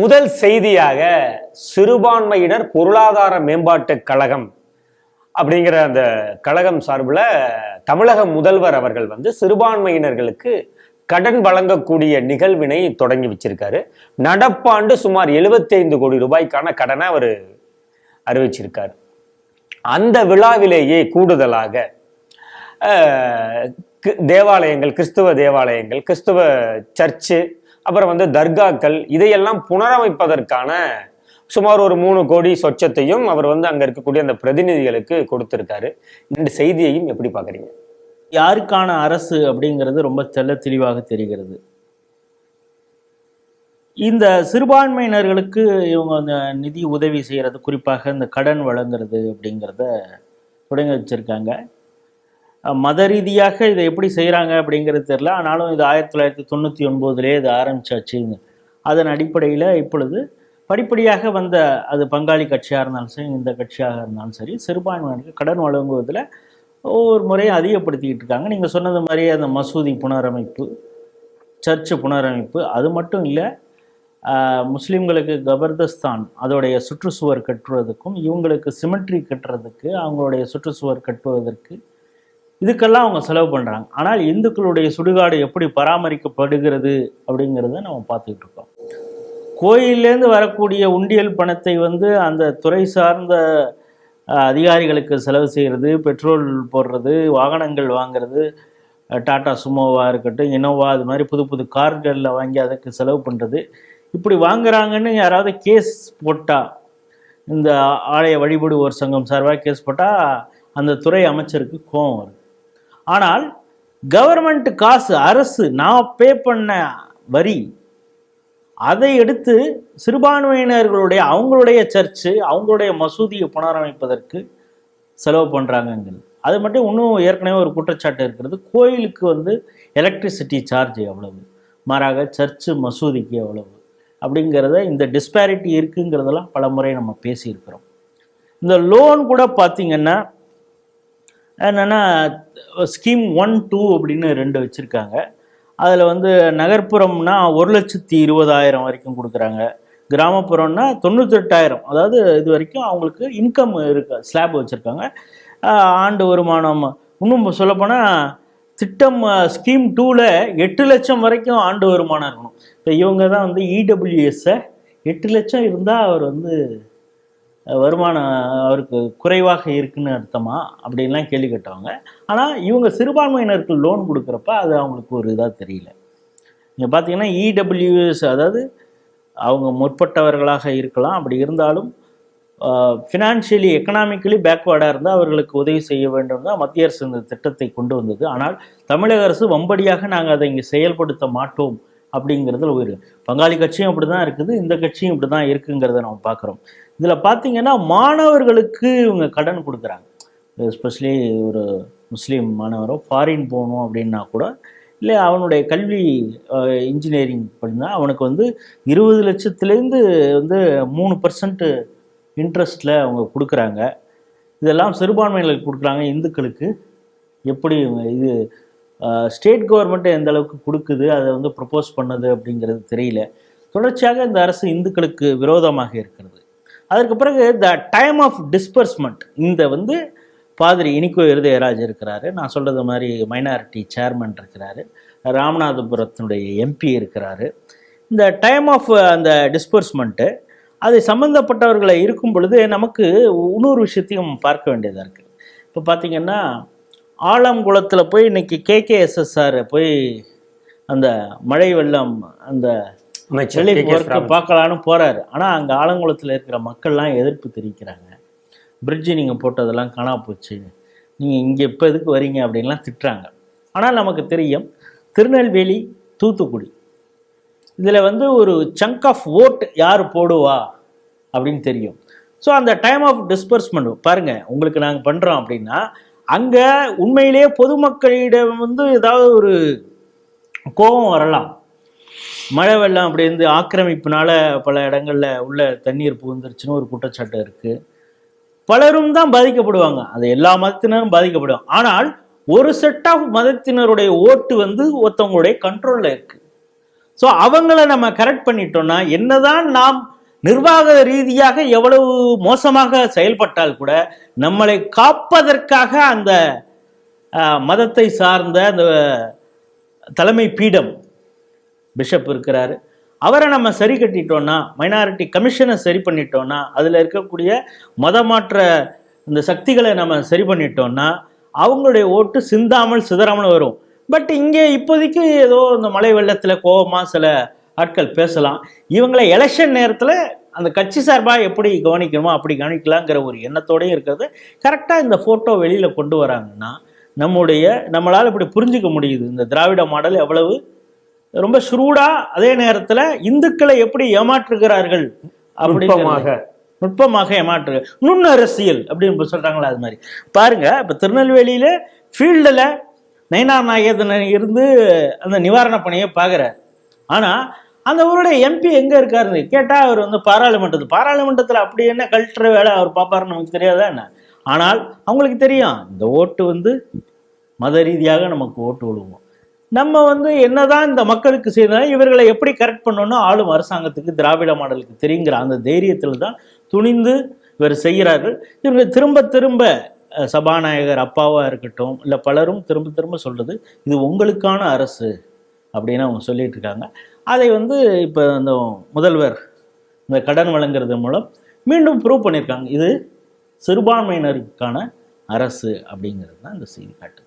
முதல் செய்தியாக சிறுபான்மையினர் பொருளாதார மேம்பாட்டு கழகம் அப்படிங்கிற அந்த கழகம் சார்பில் தமிழக முதல்வர் அவர்கள் வந்து சிறுபான்மையினர்களுக்கு கடன் வழங்கக்கூடிய நிகழ்வினை தொடங்கி வச்சிருக்காரு. நடப்பாண்டு சுமார் 75 கோடி ரூபாய்க்கான கடனை அவர் அறிவிச்சிருக்கார். அந்த விழாவிலேயே கூடுதலாக தேவாலயங்கள் கிறிஸ்துவ தேவாலயங்கள் கிறிஸ்துவ சர்ச்சு அப்புறம் வந்து தர்காக்கள் இதையெல்லாம் புனரமைப்பதற்கான சுமார் ஒரு மூணு கோடி சொச்சத்தையும் அவர் வந்து அங்கே இருக்கக்கூடிய அந்த பிரதிநிதிகளுக்கு கொடுத்துருக்காரு. இந்த செய்தியையும் எப்படி பார்க்குறீங்க? யாருக்கான அரசு அப்படிங்கிறது ரொம்ப தெல்ல தெளிவாக தெரிகிறது. இந்த சிறுபான்மையினர்களுக்கு இவங்க அந்த நிதி உதவி செய்கிறது குறிப்பாக இந்த கடன் வழங்குறது அப்படிங்கிறத தொடங்கி வச்சுருக்காங்க. மத ரீதியாக இதை எப்படி செய்கிறாங்க அப்படிங்கிறது தெரில ஆனாலும் இது ஆயிரத்தி தொள்ளாயிரத்தி தொண்ணூற்றி ஒன்பதுலேயே இது ஆரம்பிச்சாச்சு அதன் அடிப்படையில் இப்பொழுது படிப்படியாக வந்த அது பங்காளி கட்சியாக இருந்தாலும் சரி இந்த கட்சியாக இருந்தாலும் சரி சிறுபான்மையினருக்கு கடன் வழங்குவதில் ஒவ்வொரு முறையும் அதிகப்படுத்திக்கிட்டு இருக்காங்க. நீங்கள் சொன்னது மாதிரி அந்த மசூதி புனரமைப்பு சர்ச்சு புனரமைப்பு அது மட்டும் இல்லை முஸ்லீம்களுக்கு கபர்தஸ்தான் அதோடைய சுற்றுச்சுவர் கட்டுவதற்கும் இவங்களுக்கு சிமெட்ரி கட்டுறதுக்கு அவங்களுடைய சுற்றுச்சுவர் கட்டுவதற்கு இதுக்கெல்லாம் அவங்க செலவு பண்ணுறாங்க ஆனால் இந்துக்களுடைய சுடுகாடு எப்படி பராமரிக்கப்படுகிறது அப்படிங்கிறத நம்ம பார்த்துக்கிட்டு இருக்கோம். கோயிலேருந்து வரக்கூடிய உண்டியல் பணத்தை வந்து அந்த துறை சார்ந்த அதிகாரிகளுக்கு செலவு செய்கிறது பெட்ரோல் போடுறது வாகனங்கள் வாங்குறது டாட்டா டாடா சுமோவாக இருக்கட்டும் இனோவா அது மாதிரி புது புது கார்களில் வாங்கி அதுக்கு செலவு பண்ணுறது இப்படி வாங்குறாங்கன்னு யாராவது கேஸ் போட்டால் இந்த ஆலய வழிபடுவோர் சங்கம் சார்பாக கேஸ் போட்டால் அந்த துறை அமைச்சருக்கு கோபம் வருது. ஆனால் கவர்மெண்ட் காசு அரசு நான் பே பண்ண வரி அதை எடுத்து சிறுபான்மையினர்களுடைய அவங்களுடைய சர்ச்சு அவங்களுடைய மசூதியை புனரமைப்பதற்கு செலவு பண்ணுறாங்கங்கிறது அது மட்டும் இன்னும் ஏற்கனவே ஒரு குற்றச்சாட்டு இருக்கிறது. கோயிலுக்கு வந்து எலக்ட்ரிசிட்டி சார்ஜ் எவ்வளவு? மாறாக சர்ச்சு மசூதிக்கு எவ்வளவு? அப்படிங்கிறத இந்த டிஸ்பாரிட்டி இருக்குங்கிறதெல்லாம் பல முறை நம்ம பேசியிருக்கிறோம். இந்த லோன் கூட பார்த்திங்கன்னா என்னென்னா ஸ்கீம் ஒன் டூ அப்படின்னு ரெண்டு வச்சுருக்காங்க. அதில் வந்து நகர்ப்புறம்னா ஒரு லட்சத்தி இருபதாயிரம் வரைக்கும் கொடுக்குறாங்க. கிராமப்புறம்னா தொண்ணூத்தெட்டாயிரம். அதாவது இது வரைக்கும் அவங்களுக்கு இன்கம் இருக்கு ஸ்லாப் வச்சுருக்காங்க. ஆண்டு வருமானம். இன்னும் சொல்லப்போனால் திட்டம் ஸ்கீம் டூவில் எட்டு லட்சம் வரைக்கும் ஆண்டு வருமானம் இருக்கணும். இப்போ இவங்க தான் வந்து இடபிள்யூஎஸ்ஸை எட்டு லட்சம் இருந்தால் அவர் வந்து வருமானம் அவருக்கு குறைவாக இருக்குன்னு அர்த்தமா? அப்படின்லாம் கேள்வி கேட்டவங்க. ஆனால் இவங்க சிறுபான்மையினருக்கு லோன் கொடுக்குறப்ப அது அவங்களுக்கு ஒரு இதாக தெரியல. நீங்கள் பார்த்தீங்கன்னா இடபிள்யூஎஸ் அதாவது அவங்க முற்பட்டவர்களாக இருக்கலாம். அப்படி இருந்தாலும் ஃபினான்ஷியலி எக்கனாமிக்கலி பேக்வேர்டாக இருந்தால் அவர்களுக்கு உதவி செய்ய வேண்டும் தான் மத்திய அரசு இந்த திட்டத்தை கொண்டு வந்தது. ஆனால் தமிழக அரசு வம்படியாக நாங்கள் அதை இங்கே செயல்படுத்த மாட்டோம். அப்படிங்கிறதுல உயிர். பங்காளி கட்சியும் அப்படி தான் இருக்குது இந்த கட்சியும் இப்படி தான் இருக்குங்கிறத நம்ம பார்க்குறோம். இதில் பார்த்தீங்கன்னா மாணவர்களுக்கு இவங்க கடன் கொடுக்குறாங்க. எஸ்பெஷலி ஒரு முஸ்லீம் மாணவரோ ஃபாரின் போகணும் அப்படின்னா கூட இல்லை அவனுடைய கல்வி இன்ஜினியரிங் படினா அவனுக்கு வந்து இருபது லட்சத்துலேருந்து வந்து மூணு பர்சன்ட்டு இன்ட்ரெஸ்ட்டில் அவங்க கொடுக்குறாங்க. இதெல்லாம் சிறுபான்மையினருக்கு கொடுக்குறாங்க இந்துக்களுக்கு. எப்படி இவங்க இது ஸ்டேட் கவர்மெண்ட் எந்த அளவுக்கு கொடுக்குது அதை வந்து ப்ரப்போஸ் பண்ணுது அப்படிங்கிறது தெரியல. தொடர்ச்சியாக இந்த அரசு இந்துக்களுக்கு விரோதமாக இருக்கிறது. அதற்கு பிறகு த டைம் ஆஃப் டிஸ்பர்ஸ்மெண்ட் இந்த வந்து பாதிரி இனிக்கோ இருதயராஜ் இருக்கிறாரு. நான் சொல்கிறது மாதிரி மைனாரிட்டி சேர்மன் இருக்கிறாரு. ராமநாதபுரத்தினுடைய எம்பி இருக்கிறாரு. இந்த டைம் ஆஃப் அந்த டிஸ்பர்ஸ்மெண்ட்டு அது சம்மந்தப்பட்டவர்களை இருக்கும் பொழுது நமக்கு இன்னொரு விஷயத்தையும் பார்க்க வேண்டியதாக இருக்குது இப்போ பார்த்திங்கன்னா ஆலங்குளத்தில் போய் இன்னைக்கு கேகேஎஸ்எஸ்ஆர் போய் அந்த மழை வெள்ளம் அந்த பார்க்கலான்னு போறாரு. ஆனால் அங்கே ஆலங்குளத்தில் இருக்கிற மக்கள்லாம் எதிர்ப்பு தெரிவிக்கிறாங்க. பிரிட்ஜு நீங்கள் போட்டதெல்லாம் காணா போச்சு. நீங்கள் இங்கே இப்போ எதுக்கு வரீங்க அப்படின்லாம் திட்டுறாங்க. ஆனால் நமக்கு தெரியும் திருநெல்வேலி தூத்துக்குடி. இதில் வந்து ஒரு சங்க் ஆஃப் ஓட் யார் போடுவா அப்படின்னு தெரியும். ஸோ அந்த டைம் ஆஃப் டிஸ்பர்ஸ்மெண்ட் பாருங்க உங்களுக்கு நாங்கள் பண்ணுறோம் அப்படின்னா அங்கே உண்மையிலேயே பொதுமக்களிடம் வந்து ஏதாவது ஒரு கோபம் வரலாம். மழை வெள்ளம் அப்படி இருந்து ஆக்கிரமிப்புனால பல இடங்கள்ல உள்ள தண்ணீர் புகுந்துருச்சுன்னு ஒரு குற்றச்சாட்டு இருக்கு. பலரும் தான் பாதிக்கப்படுவாங்க. அது எல்லா மதத்தினரும் பாதிக்கப்படுவாங்க. ஆனால் ஒரு செட் ஆஃப் மதத்தினருடைய ஓட்டு வந்து ஒருத்தவங்களுடைய கண்ட்ரோல்ல இருக்கு. ஸோ அவங்கள நம்ம கரெக்ட் பண்ணிட்டோம்னா என்னதான் நாம் நிர்வாக ரீதியாக எவ்வளவு மோசமாக செயல்பட்டால் கூட நம்மளை காப்பதற்காக அந்த மதத்தை சார்ந்த அந்த தலைமை பீடம் பிஷப் இருக்கிறாரு. அவரை நம்ம சரி கட்டிட்டோம்னா மைனாரிட்டி கமிஷனை சரி பண்ணிட்டோம்னா அதில் இருக்கக்கூடிய மதமாற்ற இந்த சக்திகளை நம்ம சரி பண்ணிட்டோம்னா அவங்களுடைய ஓட்டு சிந்தாமல் சிதறாமல் வரும். பட் இங்கே இப்போதைக்கு ஏதோ இந்த மழை வெள்ளத்தில் கோபமாக சில ஆட்கள் பேசலாம். இவங்களை எலெக்ஷன் நேரத்தில் அந்த கட்சி சார்பாக எப்படி கவனிக்கணுமோ அப்படி கவனிக்கலாங்கிற ஒரு எண்ணத்தோடயும் இருக்கிறது. கரெக்டாக இந்த ஃபோட்டோ வெளியில் கொண்டு வராங்கன்னா நம்முடைய நம்மளால் இப்படி புரிஞ்சுக்க முடியுது. இந்த திராவிட மாடல் எவ்வளவு ரொம்ப ஷ்ரூடா அதே நேரத்துல இந்துக்களை எப்படி ஏமாற்றுகிறார்கள் அப்படிங்கிறது. நுட்பமாக. ஏமாற்று. நுண் அரசியல் அப்படின்னு இப்ப சொல்றாங்களா அது மாதிரி. பாருங்க இப்ப திருநெல்வேலியில ஃபீல்டில் நயினார் நாகேந்திரன் இருந்து அந்த நிவாரண பணியை பார்க்குறார். ஆனா அந்த ஊருடைய எம்பி எங்க இருக்காருன்னு கேட்டா அவர் வந்து பாராளுமன்றத்தில் பாராளுமன்றத்தில் அப்படி என்ன கல்ட்டுற வேலை அவர் பார்ப்பாருன்னு நமக்கு தெரியாதா என்ன? ஆனால் அவங்களுக்கு தெரியும் இந்த ஓட்டு வந்து மத ரீதியாக நமக்கு ஓட்டு விழுவோம். நம்ம வந்து என்னதான் இந்த மக்களுக்கு செய்தாலும் இவர்களை எப்படி கரெக்ட் பண்ணணும்னு ஆளும் அரசாங்கத்துக்கு திராவிட மாடலுக்கு தெரியுங்கிற அந்த தைரியத்தில் தான் துணிந்து இவர் செய்கிறார்கள். இவர்கள் திரும்ப திரும்ப சபாநாயகர் அப்பாவாக இருக்கட்டும் இல்லை பலரும் திரும்ப திரும்ப சொல்றது இது உங்களுக்கான அரசு அப்படின்னு அவங்க சொல்லிட்டு இருக்காங்க. அதை வந்து இப்போ அந்த முதல்வர் இந்த கடன் வழங்குறது மூலம் மீண்டும் ப்ரூவ் பண்ணியிருக்காங்க. இது சிறுபான்மையினருக்கான அரசு அப்படிங்கிறது தான் இந்த செய்தி காட்டு